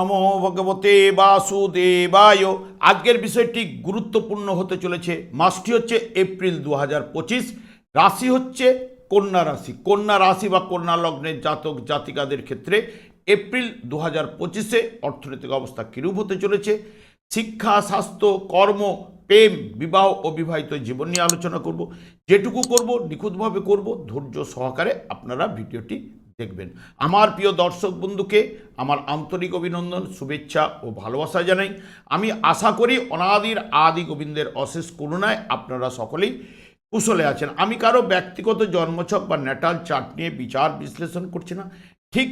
নমো ভগবতে বাসুদেবায়। আজকের বিষয়টি গুরুত্বপূর্ণ হতে চলেছে। মাসটি হচ্ছে এপ্রিল দু রাশি হচ্ছে কন্যা রাশি। কন্যা রাশি বা কন্যা লগ্নের জাতক জাতিকাদের ক্ষেত্রে এপ্রিল দু হাজার পঁচিশে অর্থনৈতিক অবস্থা কিরূপ হতে চলেছে? শিক্ষা, স্বাস্থ্য, কর্ম, প্রেম, বিবাহ ও বিবাহিত জীবন নিয়ে আলোচনা করব। যেটুকু করব, নিখুঁতভাবে করব। ধৈর্য সহকারে আপনারা ভিডিওটি দেখবেন। আমার প্রিয় দর্শক বন্ধুকে আমার আন্তরিক অভিনন্দন, শুভেচ্ছা ও ভালোবাসা জানাই। আমি আশা করি অনাদির আদি গোবিন্দের অশেষ করুণায় আপনারা সকলেই কুশলে আছেন। আমি কারও ব্যক্তিগত জন্মছক বা ন্যাটাল চার্ট নিয়ে বিচার বিশ্লেষণ করছি না। ঠিক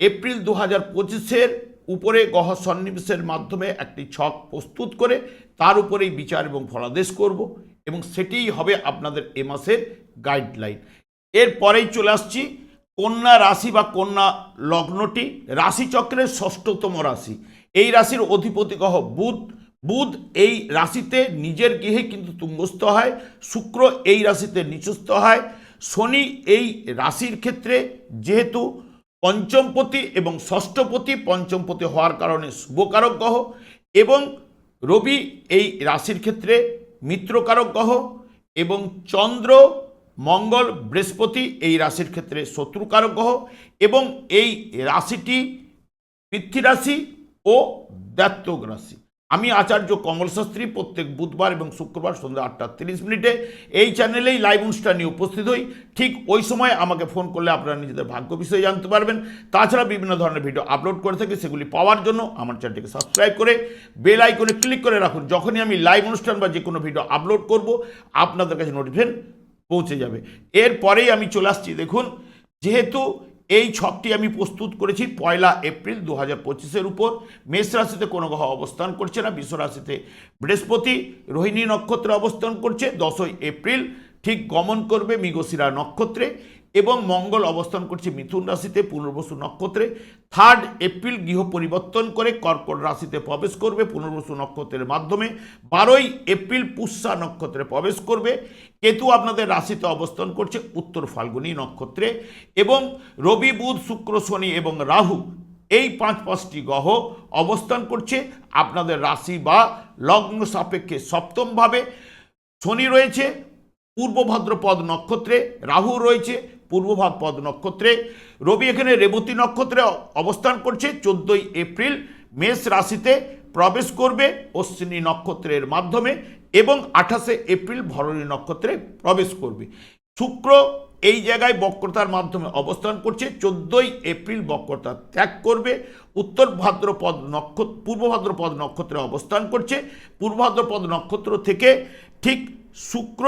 এপ্রিল দু হাজার পঁচিশের উপরে গহ সন্নিবেশের মাধ্যমে একটি ছক প্রস্তুত করে তার উপরেই বিচার এবং ফলাদেশ করব এবং সেটিই হবে আপনাদের এ মাসের গাইডলাইন। এরপরেই চলে আসছি কন্যা রাশি বা কন্যা লগ্নটি রাশিচক্রের ষষ্ঠতম রাশি। এই রাশির অধিপতি গ্রহ বুধ। বুধ এই রাশিতে নিজের গৃহে কিন্তু তুঙ্গস্থ হয়, শুক্র এই রাশিতে নিচস্থ হয়, শনি এই রাশির ক্ষেত্রে যেহেতু পঞ্চমপতি এবং ষষ্ঠপতি পঞ্চমপতি হওয়ার কারণে শুভকারক গ্রহ এবং রবি এই রাশির ক্ষেত্রে মিত্রকারক গ্রহ এবং চন্দ্র মঙ্গল, বৃহস্পতি এই রাশির ক্ষেত্রে শত্রুকারক গ্রহ এবং এই রাশিটি পৃথ্বী ও দ্বাত্তক রাশি। আমি আচার্য কমল শাস্ত্রী প্রত্যেক বুধবার এবং শুক্রবার সন্ধ্যা আটটা তিরিশ মিনিটে এই চ্যানেলেই লাইভ অনুষ্ঠান উপস্থিত হই। ঠিক ওই সময় আমাকে ফোন করলে আপনারা নিজেদের ভাগ্য বিষয়ে জানতে পারবেন। তাছাড়া বিভিন্ন ধরনের ভিডিও আপলোড করে থাকি, সেগুলি পাওয়ার জন্য আমার চ্যানেলটিকে সাবস্ক্রাইব করে বেল আইকনে ক্লিক করে রাখুন। যখনই আমি লাইভ অনুষ্ঠান বা যে কোনো ভিডিও আপলোড করব, আপনাদের কাছে নোটিফিকেশন পৌঁছে যাবে। এরপরেই আমি চলে আসছি, দেখুন, যেহেতু এই ছকটি আমি প্রস্তুত করেছি পয়লা এপ্রিল দু হাজার পঁচিশের উপর, মেষ রাশিতে কোনো গ্রহ অবস্থান করছে না বিশ্ব রাশিতে বৃহস্পতি, রোহিণী নক্ষত্রে অবস্থান করছে, দশই এপ্রিল ঠিক গমন করবে মৃগশিরা নক্ষত্রে এবং মঙ্গল অবস্থান করছে মিথুন রাশিতে, পুনর্বসু নক্ষত্রে। থার্ড এপ্রিল গৃহ পরিবর্তন করে কর্কট রাশিতে প্রবেশ করবে পুনর্বসু নক্ষত্রের মাধ্যমে। বারোই এপ্রিল পুষ্যা নক্ষত্রে প্রবেশ করবে কেতু আপনাদের রাশিতে অবস্থান করছে উত্তর ফাল্গুনী নক্ষত্রে এবং রবি, বুধ, শুক্র, শনি এবং রাহু এই পাঁচ পাঁচটি গ্রহ অবস্থান করছে আপনাদের রাশি বা লগ্ন সাপেক্ষে সপ্তমভাবে শনি রয়েছে, পূর্ব ভাদ্রপদ নক্ষত্রে, রাহু রয়েছে, পূর্ব ভাদ্রপদ নক্ষত্রে। রবি এখানে রেবতী নক্ষত্রে অবস্থান করছে, চোদ্দোই এপ্রিল। মেষ রাশিতে প্রবেশ করবে অশ্বিনী নক্ষত্রের মাধ্যমে এবং আঠাশে এপ্রিল ভরণী নক্ষত্রে প্রবেশ করবে। শুক্র এই জায়গায় বক্রতার মাধ্যমে অবস্থান করছে। চোদ্দোই এপ্রিল বক্রতা ত্যাগ করবে। উত্তর ভাদ্রপদ নক্ষত্র পূর্ব ভাদ্রপদ নক্ষত্রে অবস্থান করছে। পূর্ব ভাদ্রপদ নক্ষত্র থেকে ঠিক শুক্র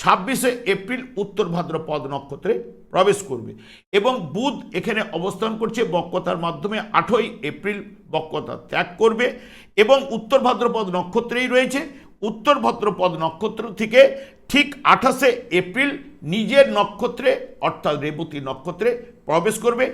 ছাব্বিশে এপ্রিল উত্তর ভাদ্রপদ নক্ষত্রে প্রবেশ করবে এবং বুধ এখানে অবস্থান করছে। বক্রতার মাধ্যমে আঠই এপ্রিল বক্রতা ত্যাগ করবে এবং উত্তর ভাদ্রপদ নক্ষত্রেই রয়েছে। উত্তর ভদ্রপদ নক্ষত্র থেকে ঠিক আঠাশে এপ্রিল নিজের নক্ষত্রে, অর্থাৎ রেবতী নক্ষত্রে প্রবেশ করবে।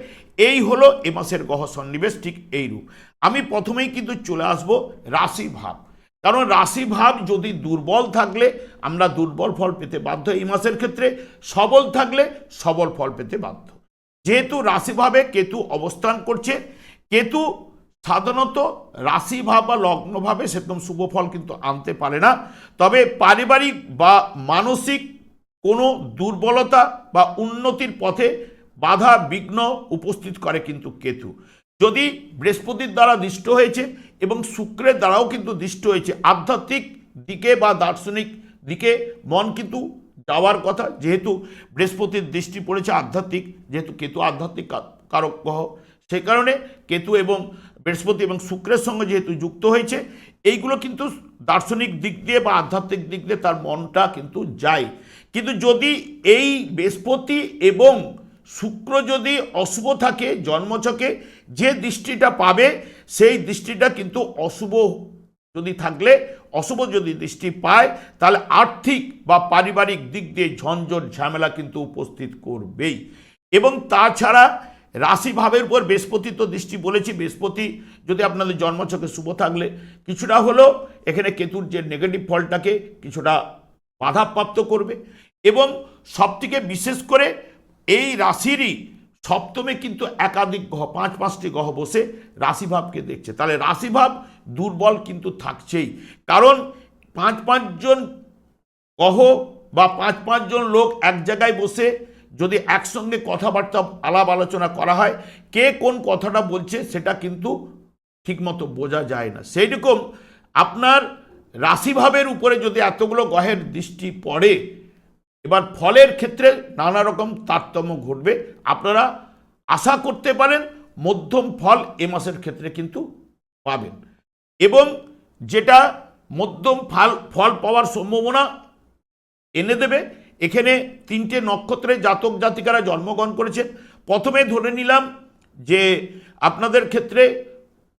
এই হলো এ মাসের গ্রহ সন্নিবেশ, ঠিক এইরূপ আমি প্রথমেই কিন্তু চলে আসব রাশি ভাব কারণ রাশি ভাব যদি দুর্বল থাকলে আমরা দুর্বল ফল পেতে বাধ্য এই মাসের ক্ষেত্রে, সবল থাকলে সবল ফল পেতে বাধ্য। যেহেতু রাশিভাবে কেতু অবস্থান করছে, কেতু সাধারণত রাশিভাব বা লগ্নভাবে সেরকম শুভ ফল কিন্তু আনতে পারে না। তবে পারিবারিক বা মানসিক কোনো দুর্বলতা বা উন্নতির পথে বাধা বিঘ্ন উপস্থিত করে কিন্তু কেতু। যদি বৃহস্পতির দ্বারা দৃষ্ট হয়েছে এবং শুক্রের দ্বারাও কিন্তু দৃষ্ট হয়েছে, আধ্যাত্মিক দিকে বা দার্শনিক দিকে মন কিন্তু যাওয়ার কথা। যেহেতু বৃহস্পতির দৃষ্টি পড়েছে আধ্যাত্মিক, যেহেতু কেতু আধ্যাত্মিক কারক গ্রহ সেই কারণে কেতু এবং বৃহস্পতি এবং শুক্রের সঙ্গে যেহেতু যুক্ত হয়েছে, এইগুলো কিন্তু দার্শনিক দিক দিয়ে বা আধ্যাত্মিক দিক দিয়ে তার মনটা কিন্তু যায়। কিন্তু যদি এই বৃহস্পতি এবং শুক্র যদি অশুভ থাকে, জন্মছকে, যে দৃষ্টিটা পাবে, সেই দৃষ্টিটা কিন্তু অশুভ যদি থাকলে, অশুভ যদি দৃষ্টি পায়, তাহলে আর্থিক বা পারিবারিক দিক দিয়ে ঝঞ্ঝট, ঝামেলা কিন্তু উপস্থিত করবেই। এবং তাছাড়া রাশিভাবের উপর বৃহস্পতি তো দৃষ্টি বলেছি। বৃহস্পতি যদি আপনাদের জন্মছকে শুভ থাকলে, কিছুটা হলেও এখানে কেতুর যে নেগেটিভ ফলটাকে কিছুটা বাধাপ্রাপ্ত করবে এবং সবথেকে বিশেষ করে এই রাশিরই সপ্তমে কিন্তু একাধিক গ্রহ, পাঁচ পাঁচটি গ্রহ বসে রাশিভাবকে দেখছে। তাহলে রাশিভাব দুর্বল কিন্তু থাকছেই। কারণ পাঁচ পাঁচজন গ্রহ বা পাঁচ পাঁচজন লোক এক জায়গায় বসে যদি একসঙ্গে কথাবার্তা আলাপ আলোচনা করা হয়, কে কোন কথাটা বলছে সেটা কিন্তু ঠিকমতো বোঝা যায় না। সেই রকম আপনার রাশিভাবের উপরে যদি এতগুলো গ্রহের দৃষ্টি পড়ে, এবার ফলের ক্ষেত্রে নানা রকম তারতম্য ঘটবে। আপনারা আশা করতে পারেন মধ্যম ফল এ মাসের ক্ষেত্রে কিন্তু পাবেন। এবং যেটা মধ্যম ফল ফল পাওয়ার সম্ভাবনা এনে দেবে এখানে তিনটে নক্ষত্রে জাতক জাতিকারা জন্মগ্রহণ করেছেন। প্রথমে ধরে নিলাম যে আপনাদের ক্ষেত্রে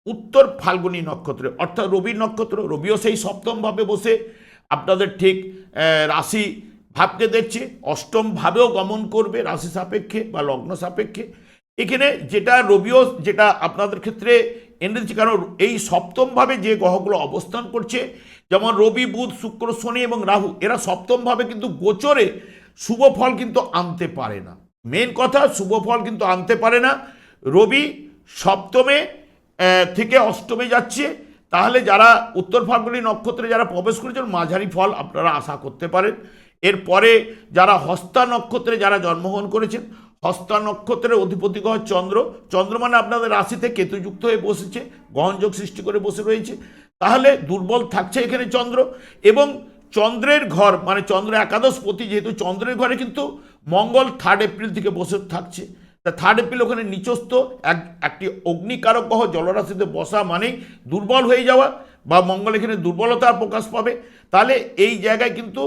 উত্তর ফাল্গুনী নক্ষত্রে, অর্থাৎ রবি নক্ষত্র, রবিও সেই সপ্তমভাবে বসে আপনাদের ঠিক রাশি ভাবকে দেখছে অষ্টম ভাবেও গমন করবে রাশি সাপেক্ষে বা লগ্ন সাপেক্ষে। এখানে যেটা রবিও, যেটা আপনাদের ক্ষেত্রে এনেছে কারণ এই সপ্তমভাবে যে গ্রহগুলো অবস্থান করছে, যেমন রবি, বুধ, শুক্র, শনি এবং রাহু, এরা সপ্তমভাবে কিন্তু গোচরে শুভ ফল কিন্তু আনতে পারে না। মেন কথা, শুভ ফল কিন্তু আনতে পারে না। রবি সপ্তমে থেকে অষ্টমে যাচ্ছে। তাহলে যারা উত্তর ফাল্গুনী নক্ষত্রে যারা প্রবেশ করেছেন মাঝারি ফল আপনারা আশা করতে পারেন। এরপরে যারা হস্তা নক্ষত্রে যারা জন্মগ্রহণ করেছেন হস্তা নক্ষত্রের অধিপতি গ্রহ চন্দ্র। চন্দ্র মানে আপনাদের রাশিতে কেতুযুক্ত হয়ে বসেছে গ্রহণযোগ সৃষ্টি করে বসে রয়েছে। তাহলে দুর্বল থাকছে এখানে চন্দ্র এবং চন্দ্রের ঘর মানে চন্দ্র একাদশ পতি যেহেতু চন্দ্রের ঘরে কিন্তু মঙ্গল থার্ড এপ্রিল থেকে বসে থাকছে। তা থার্ড এপ্রিল ওখানে নিচস্থ, এক, একটি অগ্নিকারক গ্রহ জলরাশিতে বসা মানেই দুর্বল হয়ে যাওয়া বা মঙ্গল এখানে দুর্বলতা প্রকাশ পাবে। তাহলে এই জায়গায় কিন্তু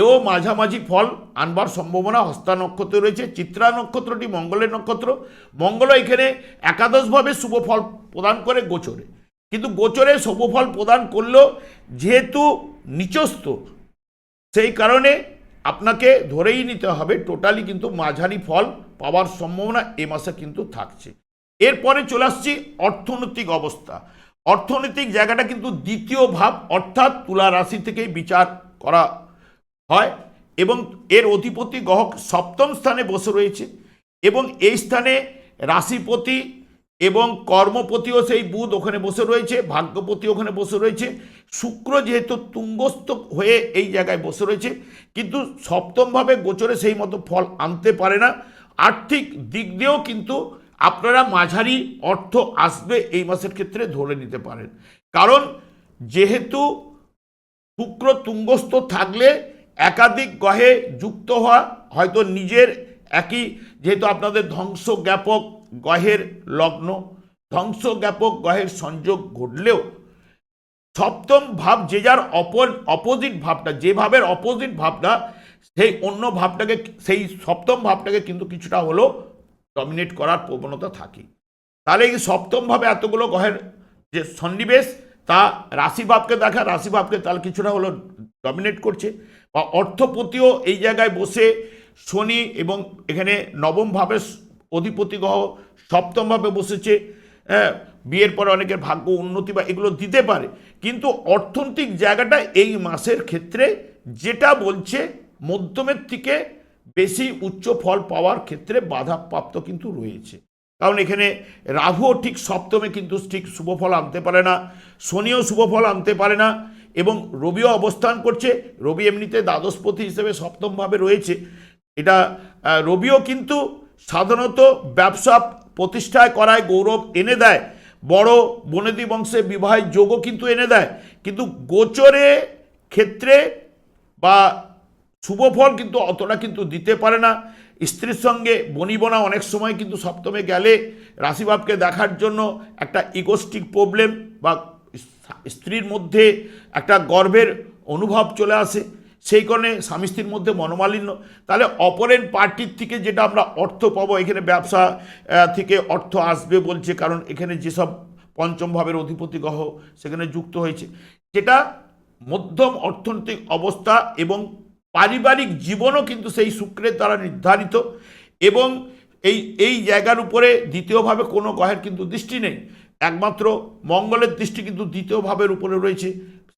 এও মাঝামাঝি ফল আনবার সম্ভাবনা হস্তা নক্ষত্রে রয়েছে, চিত্রা নক্ষত্রটি, মঙ্গলের নক্ষত্র। মঙ্গল এখানে একাদশভাবে শুভ ফল প্রদান করে গোচরে। কিন্তু গোচরে শুভ ফল প্রদান করলেও যেহেতু নিচস্থ, সেই কারণে আপনাকে ধরেই নিতে হবে, টোটালি কিন্তু মাঝারি ফল পাওয়ার সম্ভাবনা এ মাসে কিন্তু থাকছে। এরপরে চলে আসছি অর্থনৈতিক অবস্থা। অর্থনৈতিক জায়গাটা কিন্তু দ্বিতীয় ভাব, অর্থাৎ তুলা রাশি থেকেই বিচার করা হয় এবং এর অধিপতি গ্রহ সপ্তম স্থানে বসে রয়েছে এবং এই স্থানে রাশিপতি এবং কর্মপতিও সেই বুধ ওখানে বসে রয়েছে ভাগ্যপতি ওখানে বসে রয়েছে, শুক্র যেহেতু তুঙ্গস্থ হয়ে এই জায়গায় বসে রয়েছে, কিন্তু সপ্তমভাবে গোচরে সেই মতো ফল আনতে পারে না। আর্থিক দিক দিয়েও কিন্তু আপনারা মাঝারি অর্থ আসবে এই মাসের ক্ষেত্রে ধরে নিতে পারেন। কারণ যেহেতু শুক্র তুঙ্গস্থ থাকলে একাধিক গহে যুক্ত হওয়া, হয়তো নিজের একই, যেহেতু আপনাদের ধ্বংস জ্ঞাপক গ্রহের লগ্ন ধ্বংস জ্ঞাপক গ্রহের সংযোগ ঘটলেও, সপ্তম ভাব যে যার অপর অপোজিট ভাবটা, যে ভাবের অপোজিট ভাবটা, সেই অন্য ভাবটাকে, সেই সপ্তম ভাবটাকে কিন্তু কিছুটা হলেও ডমিনেট করার প্রবণতা থাকে। তাহলে এই সপ্তমভাবে এতগুলো গ্রহের যে সন্নিবেশ, তা রাশিভাবকে দেখা রাশিভাবকে তাহলে কিছুটা হলো ডমিনেট করছে। বা অর্থপতিও এই জায়গায় বসে শনি এবং এখানে নবমভাবে অধিপতি গ্রহ সপ্তমভাবে বসেছে। হ্যাঁ বিয়ের পরে অনেকের ভাগ্য উন্নতি বা এগুলো দিতে পারে। কিন্তু অর্থনৈতিক জায়গাটা এই মাসের ক্ষেত্রে যেটা বলছে, মধ্যমের থেকে বেশি উচ্চ ফল পাওয়ার ক্ষেত্রে বাধাপ্রাপ্ত কিন্তু রয়েছে। কারণ এখানে রাহুও ঠিক সপ্তমে কিন্তু ঠিক শুভফল আনতে পারে না, শনিও শুভফল আনতে পারে না। এবং রবিও অবস্থান করছে। রবি এমনিতে দ্বাদশপতি হিসেবে সপ্তমভাবে রয়েছে। এটা রবিও কিন্তু সাধারণত ব্যবসা প্রতিষ্ঠায় করায়, গৌরব এনে দেয়। বড় বনেদি বংশে বিবাহের যোগও কিন্তু এনে দেয়। কিন্তু গোচরে ক্ষেত্রে বা শুভ ফল কিন্তু অতটা কিন্তু দিতে পারে না। স্ত্রীর সঙ্গে বনিবনা অনেক সময় কিন্তু সপ্তমে গেলে রাশিভাবকে দেখার জন্য একটা ইগোস্টিক প্রবলেম বা স্ত্রীর মধ্যে একটা গর্বের অনুভব চলে আসে। সেই কারণে স্বামী স্ত্রীর মধ্যে মনোমালিন্য। তাহলে অপরের পার্টির থেকে যেটা আমরা অর্থ পাবো, এখানে ব্যবসা থেকে অর্থ আসবে বলছে, কারণ এখানে যেসব পঞ্চম ভাবের অধিপতি গ্রহ সেখানে যুক্ত হয়েছে। যেটা মধ্যম অর্থনৈতিক অবস্থা এবং পারিবারিক জীবনও কিন্তু সেই শুক্রের দ্বারা নির্ধারিত এবং এই এই জায়গার উপরে দ্বিতীয়ভাবে কোনো গ্রহের কিন্তু দৃষ্টি নেই। একমাত্র মঙ্গলের দৃষ্টি কিন্তু দ্বিতীয় ভাবের উপরে রয়েছে।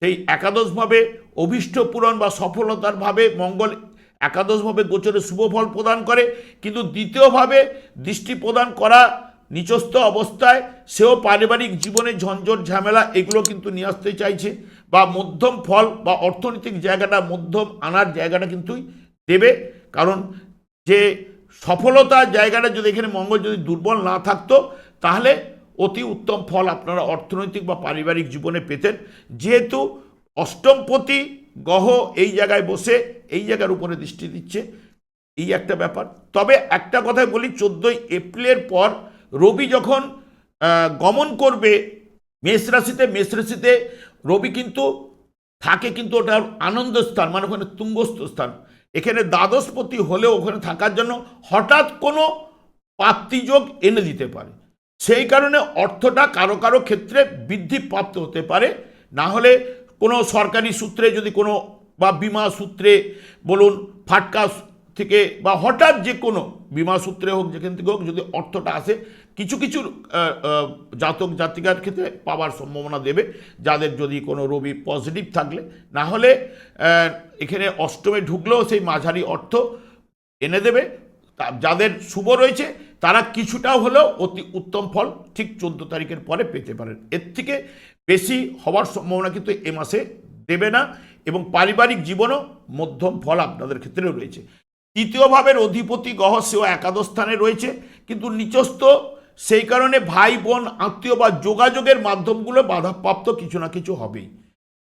সেই একাদশভাবে অভীষ্ট পূরণ বা সফলতার ভাবে মঙ্গল একাদশভাবে গোচরে শুভ ফল প্রদান করে, কিন্তু দ্বিতীয়ভাবে দৃষ্টি প্রদান করা নিচস্থ অবস্থায় সেও পারিবারিক জীবনে ঝঞ্ঝট, ঝামেলা এগুলো কিন্তু নিয়ে আসতে চাইছে বা মধ্যম ফল বা অর্থনৈতিক জায়গাটা মধ্যম আনার জায়গাটা কিন্তু দেবে। কারণ যে সফলতার জায়গাটা যদি এখানে মঙ্গল যদি দুর্বল না থাকতো, তাহলে অতি উত্তম ফল আপনারা অর্থনৈতিক বা পারিবারিক জীবনে পেতেন। যেহেতু অষ্টমপতি গ্রহ এই জায়গায় বসে, এই জায়গার উপরে দৃষ্টি দিচ্ছে, এই একটা ব্যাপার। তবে একটা কথাই বলি, চোদ্দোই এপ্রিলের পর রবি যখন গমন করবে, মেষ রাশিতে মেষ রাশিতে রবি কিন্তু থাকে কিন্তু ওটার আনন্দ স্থান মানে ওখানে তুঙ্গস্থ স্থান। এখানে দ্বাদশপতি হলেও ওখানে থাকার জন্য হঠাৎ কোনো প্রাপ্তিযোগ এনে দিতে পারে। সেই কারণে অর্থটা কারও কারও ক্ষেত্রে বৃদ্ধি প্রাপ্ত হতে পারে। না হলে কোনো সরকারি সূত্রে যদি কোনো বা বিমা সূত্রে বলুন, ফাটকা থেকে বা হঠাৎ যে কোনো বিমা সূত্রে হোক, যেখান থেকে হোক যদি অর্থটা আসে, কিছু কিছু জাতক জাতিকার ক্ষেত্রে পাওয়ার সম্ভাবনা দেবে, যাদের যদি কোনো রবি পজিটিভ থাকলে। না হলে এখানে অষ্টমে ঢুকলেও সেই মাঝারি অর্থ এনে দেবে। যাদের শুভ রয়েছে তারা কিছুটা হলেও অতি উত্তম ফল ঠিক চোদ্দ তারিখের পরে পেতে পারেন। এর থেকে বেশি হওয়ার সম্ভাবনা কিন্তু এ মাসে দেবে না এবং পারিবারিক জীবনও মধ্যম ফল আপনাদের ক্ষেত্রেও রয়েছে। তৃতীয় ভাবের অধিপতি গ্রহ সেও একাদশ স্থানে রয়েছে, কিন্তু নিচস্থ সেই কারণে ভাই, বোন, আত্মীয় বা যোগাযোগের মাধ্যমগুলো বাধাপ্রাপ্ত কিছু না কিছু হবেই।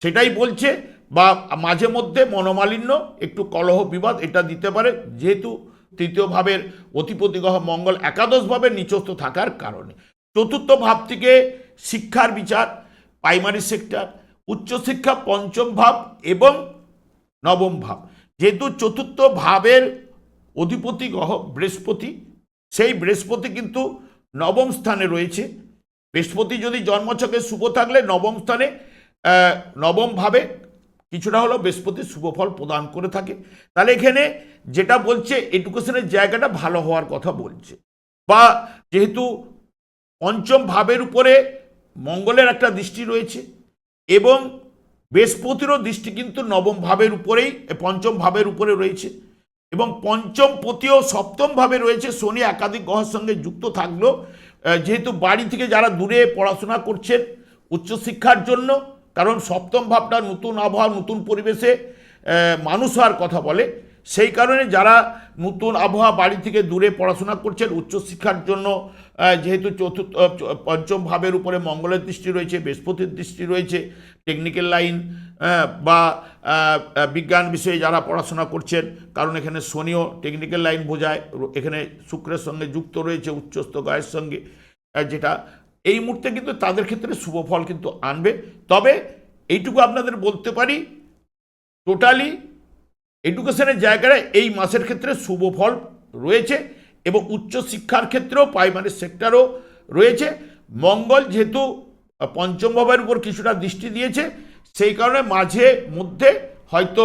সেটাই বলছে বা মাঝে মধ্যে মনোমালিন্য, একটু কলহ বিবাদ এটা দিতে পারে। যেহেতু তৃতীয় ভাবের অধিপতি গ্রহ মঙ্গল একাদশ ভাবে নিচস্থ থাকার কারণে। চতুর্থ ভাব থেকে শিক্ষার বিচার প্রাইমারি সেক্টর উচ্চশিক্ষা পঞ্চম ভাব এবং নবম ভাব। যেহেতু চতুর্থ ভাবের অধিপতি গ্রহ বৃহস্পতি সেই বৃহস্পতি কিন্তু নবম স্থানে রয়েছে। বৃহস্পতি যদি জন্মছকে শুভ থাকলে নবম স্থানে আহ, নবম ভাবে কিছুটা হলেও বৃহস্পতি শুভ ফল প্রদান করে থাকে। তাহলে এখানে যেটা বলছে এডুকেশনের জায়গাটা ভালো হওয়ার কথা বলছে। বা যেহেতু পঞ্চম ভাবের উপরে মঙ্গলের একটা দৃষ্টি রয়েছে এবং বৃহস্পতিরও দৃষ্টি কিন্তু নবম ভাবের উপরেই পঞ্চম ভাবের উপরে রয়েছে এবং পঞ্চম পতিও সপ্তম ভাবে রয়েছে। শনি একাধিক গ্রহের সঙ্গে যুক্ত থাকলেও যেহেতু বাড়ি থেকে যারা দূরে পড়াশোনা করছেন উচ্চশিক্ষার জন্য কারণ সপ্তম ভাবটা নতুন আবহাওয়া, নতুন পরিবেশে মানুষ হওয়ার কথা বলে। সেই কারণে যারা নতুন আবহাওয়া বাড়ি থেকে দূরে পড়াশোনা করছেন, উচ্চশিক্ষার জন্য যেহেতু চতুর্থ পঞ্চম ভাবের উপরে মঙ্গলের দৃষ্টি রয়েছে, বৃহস্পতির দৃষ্টি রয়েছে টেকনিক্যাল লাইন বা বিজ্ঞান বিষয়ে যারা পড়াশোনা করছেন, কারণ এখানে শনিও টেকনিক্যাল লাইন বোঝায়, এখানে শুক্রের সঙ্গে যুক্ত রয়েছে, উচ্চস্থ গায়ের সঙ্গে যেটা এই মুহূর্তে কিন্তু তাদের ক্ষেত্রে শুভ ফল কিন্তু আনবে। তবে এইটুকু আপনাদের বলতে পারি, টোটালি এডুকেশনের জায়গায় এই মাসের ক্ষেত্রে শুভ ফল রয়েছে এবং উচ্চশিক্ষার ক্ষেত্রেও, প্রাইমারি সেক্টরও রয়েছে। মঙ্গল যেহেতু পঞ্চম ভাবের উপর কিছুটা দৃষ্টি দিয়েছে, সেই কারণে মাঝে মধ্যে হয়তো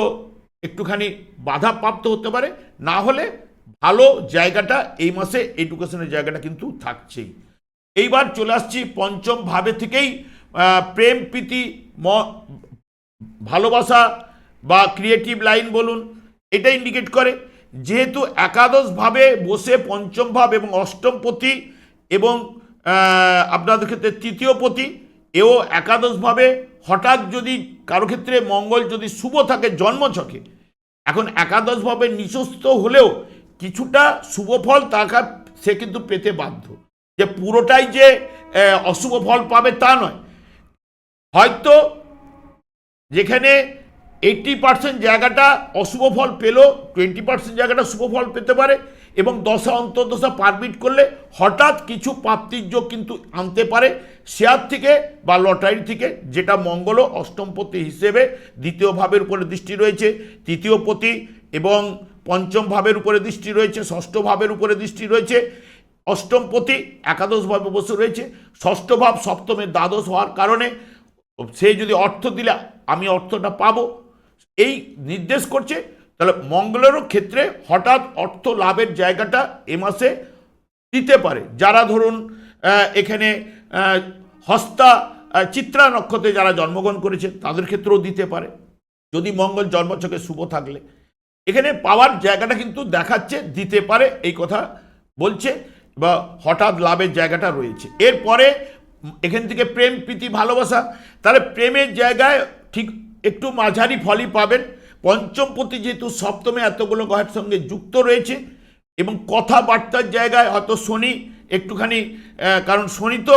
একটুখানি বাধাপ্রাপ্ত হতে পারে। না হলে ভালো জায়গাটা এই মাসে এডুকেশনের জায়গাটা কিন্তু থাকছেই। এইবার চলে আসছি পঞ্চম ভাবে থেকেই প্রেম, প্রীতি, ম- ভালোবাসা বা ক্রিয়েটিভ লাইন বলুন, এটা ইন্ডিকেট করে। যেহেতু একাদশভাবে বসে পঞ্চম ভাব এবং অষ্টম পতি এবং আপনাদের ক্ষেত্রে তৃতীয় পতি, এও একাদশভাবে হঠাৎ যদি কারও ক্ষেত্রে মঙ্গল যদি শুভ থাকে জন্মছকে এখন একাদশভাবে নিঃস্ব হলেও কিছুটা শুভ ফল তাকে সে কিন্তু পেতে বাধ্য। যে পুরোটাই যে অশুভ ফল পাবে তা নয়। হয়তো যেখানে এইটটি পার্সেন্ট জায়গাটা অশুভ ফল পেলেও টোয়েন্টি পার্সেন্ট জায়গাটা শুভ ফল পেতে পারে এবং দশা অন্তর্দশা পারমিট করলে হঠাৎ কিছু প্রাপ্তির যোগ কিন্তু আনতে পারে। শেয়ার থেকে বা লটারি থেকে যেটা মঙ্গল অষ্টমপতি হিসেবে দ্বিতীয় ভাবের উপরে দৃষ্টি রয়েছে, তৃতীয় পতি এবং পঞ্চম ভাবের উপরে দৃষ্টি রয়েছে, ষষ্ঠ ভাবের উপরে দৃষ্টি রয়েছে। অষ্টম পতি, একাদশ ভাবে বসে রয়েছে। ষষ্ঠ ভাব সপ্তমের দ্বাদশ হওয়ার কারণে সে যদি অর্থ দিলে আমি অর্থটা পাবো। এই নির্দেশ করছে। তাহলে মঙ্গলেরও ক্ষেত্রে হঠাৎ অর্থ লাভের জায়গাটা এ মাসে দিতে পারে। যারা ধরুন এখানে হস্তা চিত্রা নক্ষত্রে যারা জন্মগ্রহণ করেছে, তাদের ক্ষেত্রেও দিতে পারে। যদি মঙ্গল জন্মচকে শুভ থাকলে। এখানে পাওয়ার জায়গাটা কিন্তু দেখাচ্ছে, দিতে পারে, এই কথা বলছে। বা হঠাৎ লাভের জায়গাটা রয়েছে। এরপরে এখান থেকে প্রেম, প্রীতি, ভালোবাসা, তাহলে প্রেমের জায়গায় ঠিক একটু মাঝারি ফলই পাবেন। পঞ্চমপতি যেহেতু সপ্তমে এতগুলো গ্রহের সঙ্গে যুক্ত রয়েছে এবং কথাবার্তার জায়গায় হয়তো শনি একটুখানি কারণ শনি তো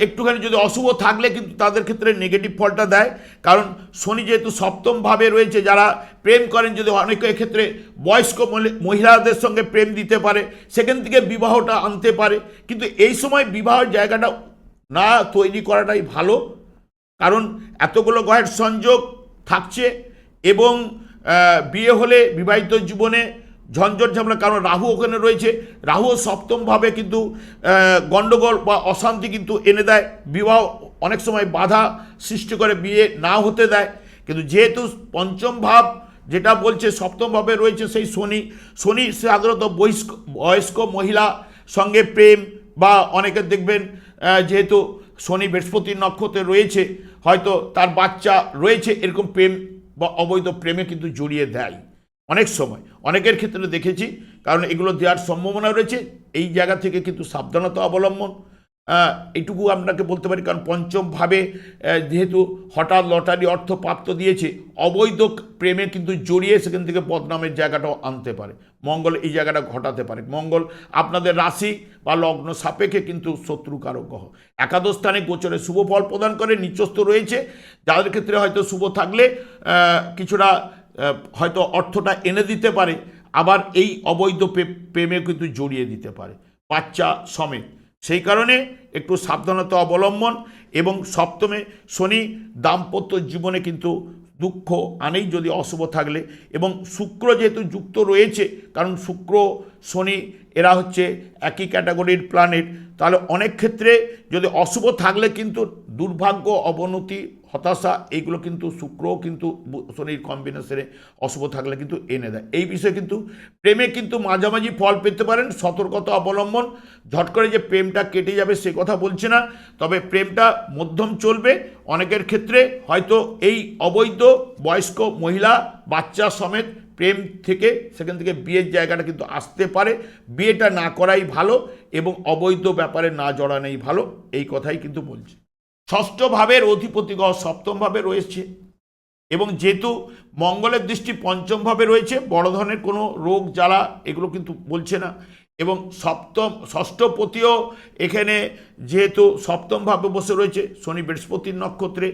একটুখানি যদি অশুভ থাকলে কিন্তু তাদের ক্ষেত্রে নেগেটিভ ফলটা দেয়। কারণ শনি যেহেতু সপ্তমভাবে রয়েছে, যারা প্রেম করেন, যদি অনেকের ক্ষেত্রে বয়স্ক মহি- মহিলাদের সঙ্গে প্রেম দিতে পারে, সেখান থেকে বিবাহটা আনতে পারে। কিন্তু এই সময় বিবাহের জায়গাটা না তৈরি করাটাই ভালো। কারণ এতগুলো গ্রহের সংযোগ থাকছে এবং বিয়ে হলে বিবাহিত জীবনে ঝঞ্ঝট ঝামেলা, কারণ রাহু ওখানে রয়েছে। রাহু সপ্তমভাবে কিন্তু গণ্ডগোল বা অশান্তি কিন্তু এনে দেয়। বিবাহ অনেক সময় বাধা সৃষ্টি করে, বিয়ে না হতে দেয়। কিন্তু যেহেতু পঞ্চম ভাব যেটা বলছে, সপ্তমভাবে রয়েছে সেই শনি। শনি সাধারণত বয়স্ক বয়স্ক মহিলা সঙ্গে প্রেম বা অনেকে দেখবেন যেহেতু শনি বৃহস্পতির নক্ষত্রে রয়েছে, হয়তো তার বাচ্চা রয়েছে, এরকম প্রেম বা অবৈধ প্রেমে কিন্তু জড়িয়ে দেয়। অনেক সময় অনেকের ক্ষেত্রে দেখেছি কারণ এগুলো দেওয়ার সম্ভাবনা রয়েছে এই জায়গা থেকে কিন্তু সাবধানতা অবলম্বন। আহ, এইটুকু আপনাকে বলতে পারি কারণ পঞ্চমভাবে যেহেতু হঠাৎ লটারি অর্থ প্রাপ্ত দিয়েছে অবৈধ প্রেমে কিন্তু জড়িয়ে সেখান থেকে বদনামের জায়গাটাও আনতে পারে। মঙ্গল এই জায়গাটা ঘটাতে পারে। মঙ্গল আপনাদের রাশি বা লগ্ন সাপেক্ষে কিন্তু শত্রুকারক গ্রহ। একাদশ স্থানে গোচরে শুভ ফল প্রদান করে নিচস্থ রয়েছে যাদের ক্ষেত্রে হয়তো শুভ থাকলে কিছুটা হয়তো অর্থটা এনে দিতে পারে, আবার এই অবৈধ প্রে- প্রেমে কিন্তু জড়িয়ে দিতে পারে, বাচ্চা সমেত। সেই কারণে একটু সাবধানতা অবলম্বন এবং সপ্তমে শনি দাম্পত্য জীবনে কিন্তু দুঃখ আনেই যদি অশুভ থাকলে এবং শুক্র যেহেতু যুক্ত রয়েছে, কারণ শুক্র, শনি এরা হচ্ছে একই ক্যাটাগরির প্ল্যানেট তাহলে অনেক ক্ষেত্রে যদি অশুভ থাকলে কিন্তু দুর্ভাগ্য, অবনতি হতাশা, এইগুলো কিন্তু শুক্রও কিন্তু শনির কম্বিনেশনে অশুভ থাকলে কিন্তু এনে দেয়। এই বিষয়ে কিন্তু প্রেমে কিন্তু মাঝামাঝি ফল পেতে পারেন, সতর্কতা অবলম্বন। ঝট করে যে প্রেমটা কেটে যাবে সে কথা বলছে না, তবে প্রেমটা মধ্যম চলবে। অনেকের ক্ষেত্রে হয়তো এই অবৈধ বয়স্ক মহিলা, বাচ্চা সমেত প্রেম থেকে সেখান থেকে বিয়ের জায়গাটা কিন্তু আসতে পারে। বিয়েটা না করাই ভালো এবং অবৈধ ব্যাপারে না জড়ানোই ভালো, এই কথাই কিন্তু বলছে। ষষ্ঠ ভাবের অধিপতি গ্রহ সপ্তম ভাবে রয়েছে। এবং যেহেতু মঙ্গলের দৃষ্টি পঞ্চম ভাবে রয়েছে, বড় ধরনের কোনো রোগ, জ্বালা এগুলো কিন্তু বলছে না। এবং সপ্তম, ষষ্ঠপতিও এখানে যেহেতু সপ্তম ভাবে বসে রয়েছে, শনি বৃহস্পতির নক্ষত্রে।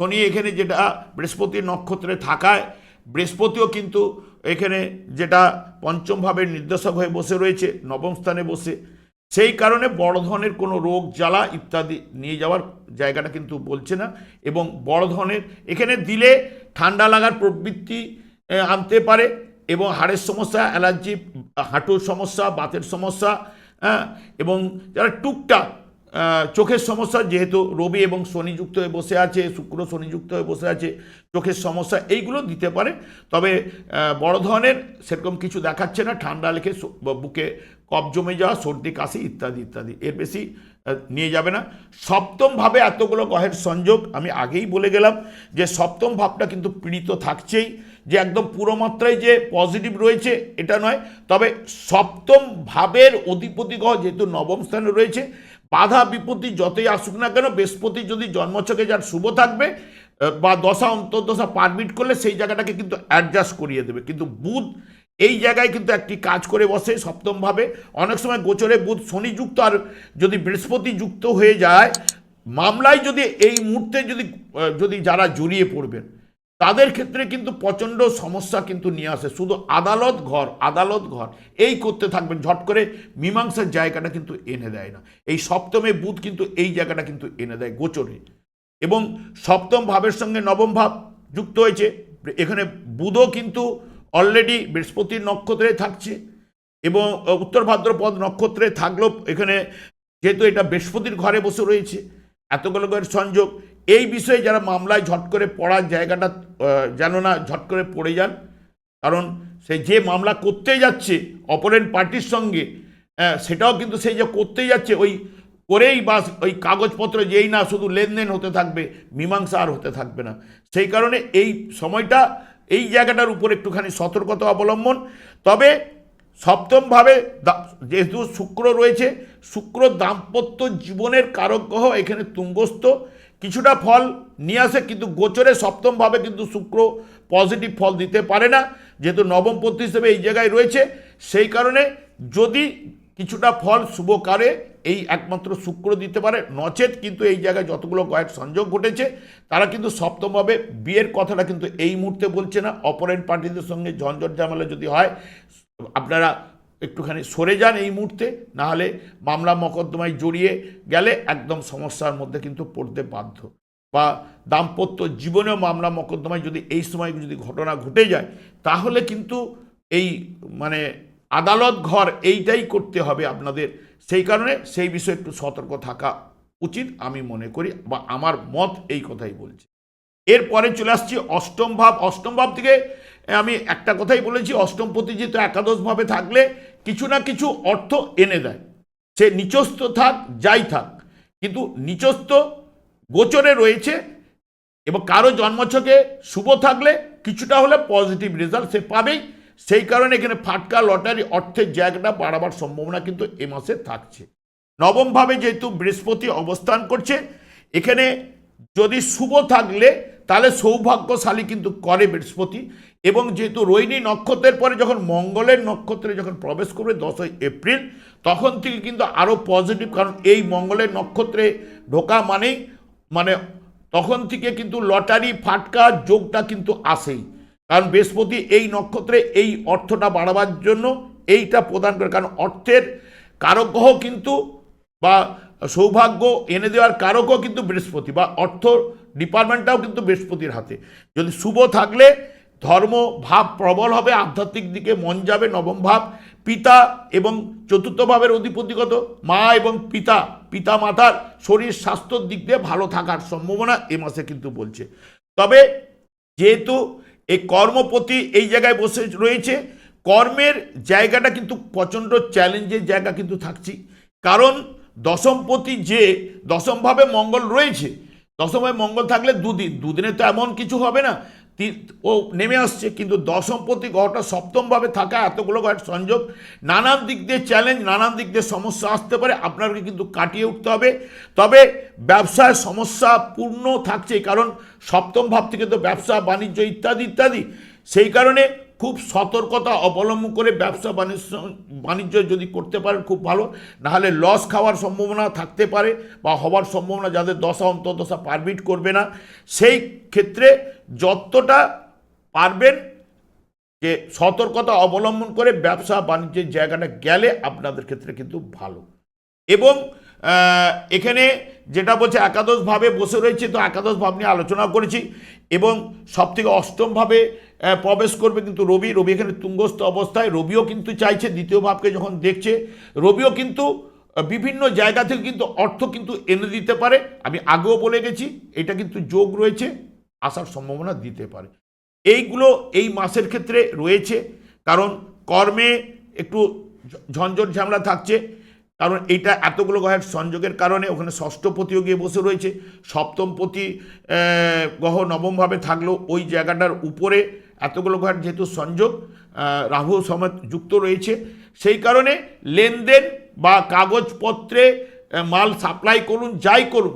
শনি এখানে যেটা বৃহস্পতির নক্ষত্রে থাকায়, বৃহস্পতিও কিন্তু এখানে যেটা পঞ্চম ভাবের নির্দেশক হয়ে বসে রয়েছে, নবম স্থানে বসে। সেই কারণে বড় ধরনের কোনো রোগ, জ্বালা ইত্যাদি নিয়ে যাওয়ার জায়গাটা কিন্তু বলছে না। এবং বড় ধরনের এখানে দিলে ঠান্ডা লাগার প্রবৃত্তি আনতে পারে এবং হাড়ের সমস্যা, অ্যালার্জি, হাঁটুর সমস্যা, বাতের সমস্যা হ্যাঁ এবং যারা টুকটাক চোখের সমস্যা, যেহেতু রবি এবং শনিযুক্ত হয়ে বসে আছে, শুক্র শনিযুক্ত হয়ে বসে আছে, চোখের সমস্যা, এইগুলো দিতে পারে। তবে বড় ধরনের সেরকম কিছু দেখাচ্ছে না। ঠান্ডা লেখে বুকে কফ জমে যাওয়া, সর্দি, কাশি ইত্যাদি ইত্যাদি। এর বেশি নিয়ে যাবে না। সপ্তম ভাবে এতগুলো গ্রহের সংযোগ, আমি আগেই বলে গেলাম যে সপ্তম ভাবটা কিন্তু পীড়িত থাকছেই, যে একদম পুরো মাত্রায় যে পজিটিভ রয়েছে, এটা নয়। তবে সপ্তম ভাবের অধিপতি গ্রহ যেহেতু নবম স্থানে রয়েছে বাধা বিপত্তি যতই আসুক না কেন, বৃহস্পতি যদি জন্মছকে যার শুভ থাকবে বা দশা অন্তর্দশা পারমিট করলে সেই জায়গাটাকে কিন্তু অ্যাডজাস্ট করিয়ে দেবে। কিন্তু বুধ এই জায়গায় কিন্তু একটি কাজ করে বসে সপ্তমভাবে। অনেক সময় গোচরে বুধ শনি যুক্ত আর যদি বৃহস্পতি যুক্ত হয়ে যায়, মামলায় যদি এই মুহূর্তে যদি যদি যারা জড়িয়ে পড়বেন তাদের ক্ষেত্রে কিন্তু প্রচণ্ড সমস্যা কিন্তু নিয়ে আসে। শুধু আদালত ঘর আদালত ঘর। এই করতে থাকবেন, ঝট করে মীমাংসার জায়গাটা কিন্তু এনে দেয় না। এই সপ্তমে বুধ কিন্তু এই জায়গাটা কিন্তু এনে দেয় গোচরে। এবং সপ্তম ভাবের সঙ্গে নবম ভাব যুক্ত হয়েছে। এখানে বুধও কিন্তু অলরেডি বৃহস্পতির নক্ষত্রে থাকছে এবং উত্তর ভাদ্রপদ নক্ষত্রে থাকলেও এখানে যেহেতু এটা বৃহস্পতির ঘরে বসে রয়েছে, এতগুলো সংযোগ এই বিষয়ে যারা মামলায় ঝট করে পড়ার জায়গাটা যেন না ঝট করে পড়ে যান, কারণ সে যে মামলা করতে যাচ্ছে অপরেন্ট পার্টির সঙ্গে সেটাও কিন্তু সেই যে করতে যাচ্ছে, ওই করেই বা ওই কাগজপত্র যেই না শুধু লেনদেন হতে থাকবে, মীমাংসা আর হতে থাকবে না। সেই কারণে এই সময়টা, এই জায়গাটার উপর একটুখানি সতর্কতা অবলম্বন। তবে সপ্তমভাবে যেহেতু শুক্র রয়েছে, শুক্র দাম্পত্য জীবনের কারক গ্রহ এখানে তুঙ্গস্থ। কিছুটা ফল নিয়ে আসে, কিন্তু গোচরে সপ্তমভাবে কিন্তু শুক্র পজিটিভ ফল দিতে পারে না। যেহেতু নবমপতি হিসেবে এই জায়গায় রয়েছে, সেই কারণে যদি কিছুটা ফল শুভকারে এই একমাত্র শুক্র দিতে পারে। নচেত কিন্তু এই জায়গায় যতগুলো কয়েক সংযোগ ঘটেছে, তারা কিন্তু সপ্তমভাবে বিয়ের কথাটা কিন্তু এই মুহূর্তে বলছে না। অপরেন্ট পার্টিদের সঙ্গে ঝঞ্ঝট ঝামেলা যদি হয়, আপনারা একটুখানি সরে যান এই মুহূর্তে, নাহলে মামলা মকদ্দমায় জড়িয়ে গেলে একদম সমস্যার মধ্যে কিন্তু পড়তে বাধ্য। বা দাম্পত্য জীবনেও মামলা মকদ্দমায় যদি এই সময় যদি ঘটনা ঘটে যায়, তাহলে কিন্তু এই মানে আদালত ঘর এইটাই করতে হবে আপনাদের। সেই কারণে সেই বিষয়ে একটু সতর্ক থাকা উচিত আমি মনে করি বা আমার মত এই কথাই বলছে। এরপরে চলে আসছি অষ্টম ভাব। অষ্টম ভাব থেকে আমি একটা কথাই বলেছি অষ্টম পতি যেহেতু একাদশভাবে থাকলে কিছু না কিছু অর্থ এনে দেয়। সে নিচস্থ থাক, যাই থাক। কিন্তু নিচস্থ গোচরে রয়েছে এবং কারও জন্মছকে শুভ থাকলে কিছুটা হলে পজিটিভ রেজাল্ট সে পাবেই। সেই কারণে এখানে ফাটকা, লটারি অর্থের জায়গাটা বাড়াবার সম্ভাবনা কিন্তু এ মাসে থাকছে। নবমভাবে যেহেতু বৃহস্পতি অবস্থান করছে, এখানে যদি শুভ থাকলে তাহলে সৌভাগ্যশালী কিন্তু করে বৃহস্পতি। এবং যেহেতু রোহিণী নক্ষত্রের পরে যখন মঙ্গলের নক্ষত্রে যখন প্রবেশ করবে দশই এপ্রিল, তখন থেকে কিন্তু আরও পজিটিভ কারণ এই মঙ্গলের নক্ষত্রে ঢোকা মানেই মানে তখন থেকে কিন্তু লটারি, ফাটকা, যোগটা কিন্তু আসেই। কারণ বৃহস্পতি এই নক্ষত্রে এই অর্থটা বাড়াবার জন্য এইটা প্রদান করে। কারণ অর্থের কারকগ্রহ কিন্তু বা সৌভাগ্য এনে দেওয়ার কারকও কিন্তু বৃহস্পতি বা অর্থ ডিপার্টমেন্টটাও কিন্তু বৃহস্পতির হাতে। যদি শুভ থাকলে, ধর্ম ভাব প্রবল হবে, আধ্যাত্মিক দিকে মন যাবে, নবম ভাব, পিতা এবং চতুর্থ ভাবের অধিপতিগত, মা এবং পিতা পিতা মাতার শরীর স্বাস্থ্যর দিক দিয়ে ভালো থাকার সম্ভাবনা এ মাসে কিন্তু বলছে। তবে যেহেতু এই কর্মপতি এই জায়গায় বসে রয়েছে, কর্মের জায়গাটা কিন্তু প্রচণ্ড চ্যালেঞ্জের জায়গা কিন্তু থাকছি কারণ দশমপতি যে দশমভাবে মঙ্গল রয়েছে দশমভাবে মঙ্গল থাকলে দুদিন, দুদিনে তো এমন কিছু হবে না। ও নেমে আসছে, কিন্তু দশমপতি গ্রহটা সপ্তমভাবে থাকা এতগুলো গ্রহের সংযোগ, নানান দিক দিয়ে চ্যালেঞ্জ নানান দিক দিয়ে সমস্যা আসতে পারে, আপনাকে কিন্তু কাটিয়ে উঠতে হবে। তবে ব্যবসায় সমস্যা পূর্ণ থাকছে, কারণ সপ্তম ভাব থেকে তো ব্যবসা, বাণিজ্য ইত্যাদি ইত্যাদি। সেই কারণে খুব সতর্কতা অবলম্বন করে ব্যবসা বাণিজ্য বাণিজ্য যদি করতে পারেন, খুব ভালো। নাহলে লস খাওয়ার সম্ভাবনা থাকতে পারে বা হওয়ার সম্ভাবনা যাদের দশা, অন্তর্দশা পারমিট করবে না। সেই ক্ষেত্রে যতটা পারবেন যে সতর্কতা অবলম্বন করে ব্যবসা বাণিজ্যের জায়গাটা গেলে আপনাদের ক্ষেত্রে কিন্তু ভালো। এবং এখানে যেটা বলছে একাদশভাবে বসে রয়েছে, তো একাদশ ভাব নিয়ে আলোচনা করেছি এবং সব থেকে অষ্টমভাবে প্রবেশ করবে কিন্তু রবি। রবি এখানে তুঙ্গস্থ অবস্থায়। রবিও কিন্তু চাইছে, দ্বিতীয় ভাবকে যখন দেখছে, রবিও কিন্তু বিভিন্ন জায়গা থেকে কিন্তু অর্থ কিন্তু এনে দিতে পারে। আমি আগেও বলে গেছি, এটা কিন্তু যোগ রয়েছে, আসার সম্ভাবনা দিতে পারে। এইগুলো এই মাসের ক্ষেত্রে রয়েছে, কারণ কর্মে একটু ঝঞ্ঝট ঝামেলা থাকছে। কারণ এইটা এতগুলো গ্রহের সংযোগের কারণে ওখানে ষষ্ঠপতিও গিয়ে বসে রয়েছে। সপ্তমপতি আহ, গ্রহ নবমভাবে থাকলেও ওই জায়গাটার উপরে এতগুলো গ্রহের যেহেতু সংযোগ রাহু সমেত যুক্ত রয়েছে। সেই কারণে লেনদেন বা কাগজপত্রে মাল সাপ্লাই করুন যাই করুন।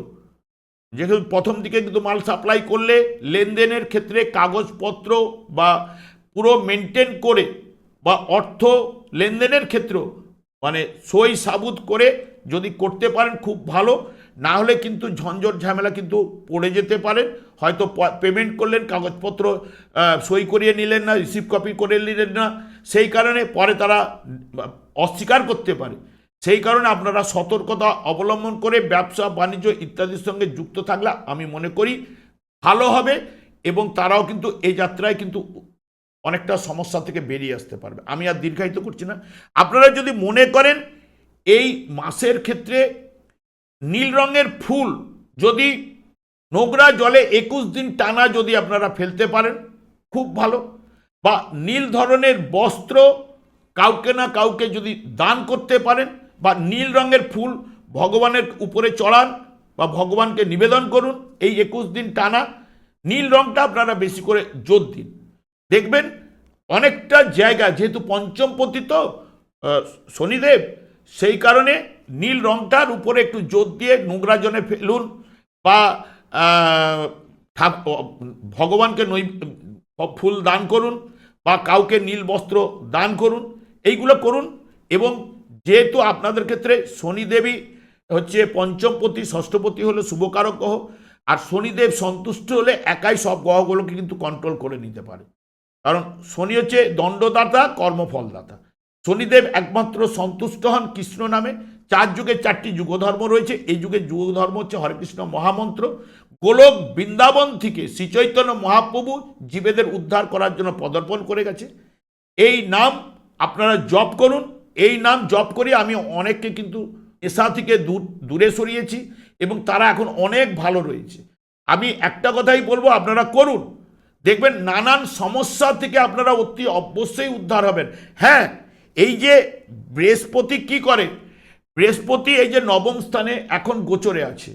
যেহেতু প্রথম দিকে কিন্তু মাল সাপ্লাই করলে লেনদেনের ক্ষেত্রে কাগজপত্র বা পুরো মেনটেন করে বা অর্থ লেনদেনের ক্ষেত্রেও মানে সই সাবুত করে যদি করতে পারেন খুব ভালো, না হলে কিন্তু ঝঞ্ঝট ঝামেলা কিন্তু পড়ে যেতে পারেন হয়তো পেমেন্ট করলেন, কাগজপত্র সই করিয়ে নিলেন না রিসিভ কপি করে নিলেন না, সেই কারণে পরে তারা অস্বীকার করতে পারে। সেই কারণে আপনারা সতর্কতা অবলম্বন করে ব্যবসা, বাণিজ্য ইত্যাদির সঙ্গে যুক্ত থাকলে আমি মনে করি ভালো হবে এবং তারাও কিন্তু এই যাত্রায় কিন্তু অনেকটা সমস্যা থেকে বেরিয়ে আসতে পারবে। আমি আর দীর্ঘায়িত করছি না। আপনারা যদি মনে করেন এই মাসের ক্ষেত্রে নীল রঙের ফুল যদি নোংরা জলে একুশ দিন টানা যদি আপনারা ফেলতে পারেন, খুব ভালো। বা নীল ধরনের বস্ত্র কাউকে না কাউকে যদি দান করতে পারেন বা নীল রঙের ফুল ভগবানের উপরে চড়ান বা ভগবানকে নিবেদন করুন, এই একুশ দিন টানা নীল রঙটা আপনারা বেশি করে জোর দিন। দেখবেন অনেকটা জায়গা, যেহেতু পঞ্চমপতি তো শনিদেব, সেই কারণে নীল রংটার উপরে একটু জোর দিয়ে নোংরা জনে ফেলুন বা ভগবানকে নৈ ফুল দান করুন বা কাউকে নীল বস্ত্র দান করুন, এইগুলো করুন এবং যেহেতু আপনাদের ক্ষেত্রে শনিদেবী হচ্ছে পঞ্চমপতি ষষ্ঠপতি হলো শুভকারক গ্রহ, আর শনিদেব সন্তুষ্ট হলে একাই সব গ্রহগুলোকে কিন্তু কন্ট্রোল করে নিতে পারে। কারণ শনি হচ্ছে দণ্ডদাতা, কর্মফলদাতা। শনিদেব একমাত্র সন্তুষ্ট হন কৃষ্ণ নামে। চার যুগে চারটি যুগধর্ম রয়েছে। এই যুগে যুগধর্ম হচ্ছে হরেকৃষ্ণ মহামন্ত্র। গোলক বৃন্দাবন থেকে শ্রীচৈতন্য মহাপ্রভু জীবেদের উদ্ধার করার জন্য পদার্পণ করে গেছে। এই নাম আপনারা জপ করুন। এই নাম জপ করে আমি অনেককে কিন্তু নেশা থেকে দূর, দূরে সরিয়েছি এবং তারা এখন অনেক ভালো রয়েছে। আমি একটা কথাই বলব, আপনারা করুন। দেখবেন নানান সমস্যা থেকে আপনারা অতি অবশ্যই উদ্ধার হবেন। হ্যাঁ এই যে বৃহস্পতি কি করে? বৃহস্পতি এই যে নবম স্থানে এখন গোচরে আছে।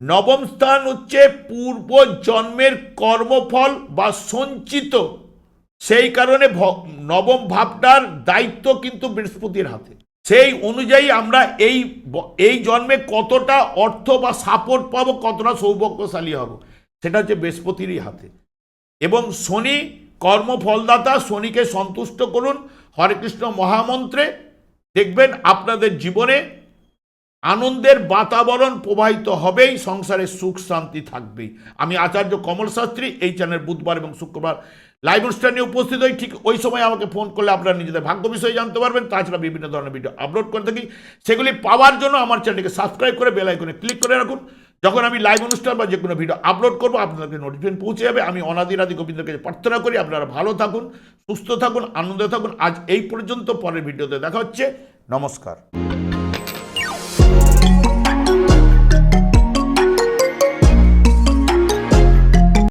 নবম স্থান হচ্ছে পূর্ব জন্মের কর্মফল বা সঞ্চিত। সেই কারণে নবম ভাবটার দায়িত্ব কিন্তু বৃহস্পতির হাতে। সেই অনুযায়ী আমরা এই এই জন্মে কতটা অর্থ বা সাপোর্ট পাবো, কতটা সৌভাগ্যশালী হব, সেটা হচ্ছে বৃহস্পতিরই হাতে। এবং শনি কর্মফলদাতা, শনিকে সন্তুষ্ট করুন, হরেকৃষ্ণ মহামন্ত্রে। দেখবেন আপনাদের জীবনে আনন্দের বাতাবরণ প্রবাহিত হবেই, সংসারে সুখ, শান্তি থাকবেই। আমি আচার্য কমল শাস্ত্রী, এই চ্যানেল বুধবার এবং শুক্রবার লাইভ অনুষ্ঠানে উপস্থিত হই। ঠিক ওই সময় আমাকে ফোন করলে আপনারা নিজেদের ভাগ্য বিষয়ে জানতে পারবেন। তাছাড়া বিভিন্ন ধরনের ভিডিও আপলোড করে থাকি। সেগুলি পাওয়ার জন্য আমার চ্যানেলকে সাবস্ক্রাইব করে বেল আইকনে ক্লিক করে রাখুন। যখন আমি লাইভ অনুষ্ঠান বা যে কোনো ভিডিও আপলোড করব, আপনাদেরকে নোটিফিকেশন পৌঁছে যাবে। আমি অনাদির আদি গোবিন্দের কাছে প্রার্থনা করি, আপনারা ভালো থাকুন, সুস্থ থাকুন, আনন্দে থাকুন। আজ এই পর্যন্ত পরের ভিডিওতে দেখা হচ্ছে। নমস্কার।